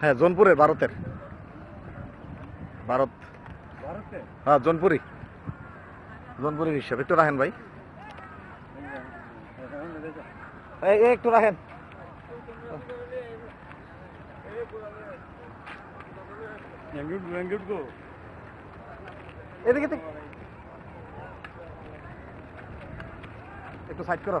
হ্যাঁ জোনপুরের ভারতের। ভারত। হ্যাঁ জোনপুরি। জোনপুরি হিসাব। একটু রাখেন ভাই। একটু রাখেন। এদিকে। একটু সাইড করো।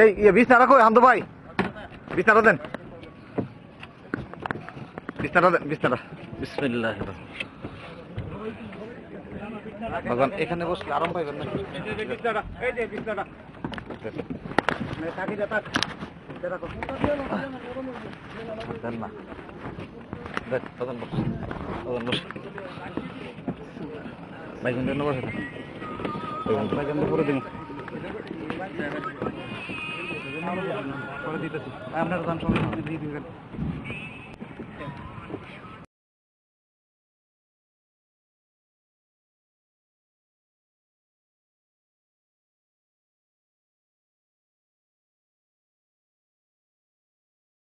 এই ইয়ে বিছনা রাখো হান্ত ভাই। বিছনাটা দেন। বিছনাটা দেন বিছনাটা। বিসমিল্লাহ ভগবান এখানে বসলে আরাম পাইবেন না এই যে বিছনাটা আপনার দাম সময় দিয়ে দিবেন